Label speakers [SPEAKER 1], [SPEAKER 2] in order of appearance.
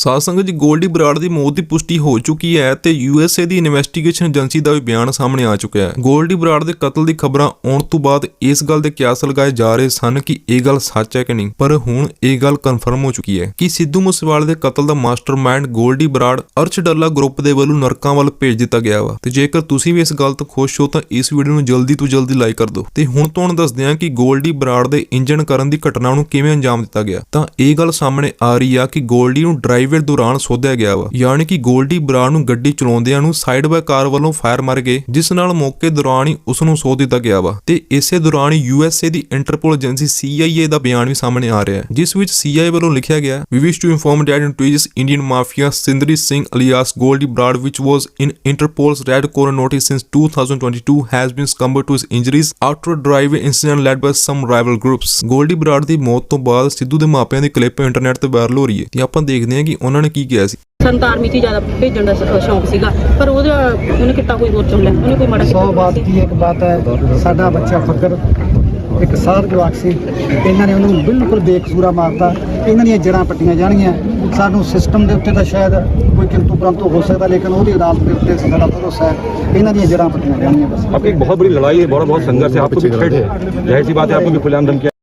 [SPEAKER 1] ਸਾਧ ਸੰਗਤ ਜੀ, ਗੋਲਡੀ ਬਰਾੜ ਦੀ ਮੌਤ ਦੀ ਪੁਸ਼ਟੀ ਹੋ ਚੁੱਕੀ ਹੈ ਤੇ ਯੂਐਸਏ ਦੀ ਇਨਵੈਸਟੀਗੇਸ਼ਨ ਏਜੰਸੀ ਦਾ ਵੀ ਬਿਆਨ ਸਾਹਮਣੇ ਆ ਚੁੱਕਿਆ ਹੈ। ਗੋਲਡੀ ਬਰਾੜ ਦੇ ਕਤਲ ਦੀ ਖਬਰਾਂ ਆਉਣ ਤੋਂ ਬਾਅਦ ਇਸ ਗੱਲ ਦੇ ਕਿਆਸ ਲਗਾਏ ਜਾ ਰਹੇ ਸਨ ਕਿ ਇਹ ਗੱਲ ਸੱਚ ਹੈ ਕਿ ਨਹੀਂ, ਪਰ ਹੁਣ ਇਹ ਗੱਲ ਕਨਫਰਮ ਹੋ ਚੁੱਕੀ ਹੈ ਕਿ ਸਿੱਧੂ ਮੂਸੇਵਾਲੇ ਦੇ ਕਤਲ ਦਾ ਮਾਸਟਰਮਾਈਂਡ ਗੋਲਡੀ ਬਰਾੜ ਅਰਸ਼ ਡੱਲਾ ਗਰੁੱਪ ਦੇ ਵੱਲੋਂ ਨਰਕਾਂ ਵੱਲ ਭੇਜ ਦਿੱਤਾ ਗਿਆ ਵਾ। ਤੇ ਜੇਕਰ ਤੁਸੀਂ ਵੀ ਇਸ ਗੱਲ ਤੋਂ ਖੁਸ਼ ਹੋ ਤਾਂ ਇਸ ਵੀਡੀਓ ਨੂੰ ਜਲਦੀ ਤੋਂ ਜਲਦੀ ਲਾਈਕ ਕਰ ਦਿਓ। ਤੇ ਹੁਣ ਤੁਹਾਨੂੰ ਦੱਸਦੇ ਹਾਂ ਕਿ ਗੋਲਡੀ ਬਰਾੜ ਦੇ ਇੰਜਣ ਕਰਨ ਦੀ ਘਟਨਾ ਨੂੰ ਕਿਵੇਂ ਅੰਜਾਮ ਦਿੱਤਾ ਗਿਆ। ਤਾਂ ਇਹ ਗੱਲ ਸਾਹਮਣੇ ਆ ਰਹੀ ਆ ਕਿ ਗੋਲਡੀ ਨੂੰ ਡਰਾਈਵ ਦੌਰਾਨ ਸੋਧਿਆ ਗਿਆ ਵਾ। ਯਾਨੀ ਕਿ ਗੋਲਡੀ ਬਰਾੜ ਨੂੰ ਗੱਡੀ ਚਲਾਉਂਦਿਆਂ ਨੂੰ ਸਾਈਡ ਬਾਈ ਕਾਰ ਵੱਲੋਂ ਫਾਇਰ ਮਾਰ ਗਏ, ਜਿਸ ਨਾਲ ਮੌਕੇ ਦੌਰਾਨ ਹੀ ਉਸ ਨੂੰ ਸੋਧ ਦਿੱਤਾ ਗਿਆ ਵਾ। ਤੇ ਇਸੇ ਦੌਰਾਨ ਯੂਐਸਏ ਦੀ ਇੰਟਰਪੋਲ ਏਜੰਸੀ CIA ਦਾ ਬਿਆਨ ਵੀ ਸਾਹਮਣੇ ਆ ਰਿਹਾ ਹੈ, ਜਿਸ ਵਿੱਚ CIA ਵੱਲੋਂ ਲਿਖਿਆ ਗਿਆ we wish to inform that ਇੰਟਰੀਜਸ Indian mafia Sindri Singh alias Goldy Brar which was in Interpol's red corner notice since 2022 has been succumbed to his injuries after a driveway incident led by some rival groups. Goldy Brar ਦੀ ਮੌਤ ਤੋਂ ਬਾਅਦ ਸਿੱਧੂ ਦੇ ਮਾਪਿਆਂ ਦੀ clip internet ਤੇ viral ਹੋ ਰਹੀ ਹੈ, ਤੇ ਆਪਾਂ ਦੇਖਦੇ ਹਾਂ ਕਿ ਉਹਨਾਂ ਨੇ ਕੀ ਕਿਹਾ ਸੀ
[SPEAKER 2] ਸਾਨੂੰ ਤਾਂ ਆਰਮੀ 'ਚ ਹੀ ਜ਼ਿਆਦਾ ਭੇਜਣ ਦਾ ਸ਼- ਸ਼ੌਂਕ ਸੀਗਾ ਪਰ ਉਹਦਾ ਉਹਨੇ ਕੀਤਾ ਕੋਈ ਹੋਰ ਚੁਣ ਲਿਆ ਉਹਨੇ ਕੋਈ ਮਾੜਾ
[SPEAKER 3] ਸੌ ਬਾਤ
[SPEAKER 2] ਕੀਤਾ
[SPEAKER 3] ਕੀ ਇੱਕ ਬਾਤ ਹੈ ਸਾਡਾ ਬੱਚਾ ਫਕਰ ਇੱਕ ਸਾਧ ਜਵਾਕ ਸੀ ਇਹਨਾਂ ਨੇ ਉਹਨੂੰ ਬਿਲਕੁਲ ਬੇਕਸੂਰਾ ਮਾਰਤਾ ਇਹਨਾਂ ਦੀਆਂ ਜੜਾਂ ਪੱਟੀਆਂ ਜਾਣਗੀਆਂ ਸਾਨੂੰ ਸਿਸਟਮ ਦੇ ਉੱਤੇ ਤਾਂ ਸ਼ਾਇਦ ਕੋਈ ਕਿੰਤੂ ਪਰੰਤੂ ਹੋ ਸਕਦਾ ਲੇਕਿਨ ਉਹਦੀ ਅਦਾਲਤ ਦੇ ਉੱਤੇ ਸਾਡਾ ਭਰੋਸਾ ਹੈ ਇਹਨਾਂ ਦੀਆਂ ਜੜਾਂ ਪੱਟੀਆਂ ਜਾਣਗੀਆਂ ਬਸ
[SPEAKER 4] आपकी एक बहुत बड़ी लड़ाई है बहुत बहुत संघर्ष है आपको भी थ्रेट है जाहिर सी बात है आपको भी खुलेआम धमकी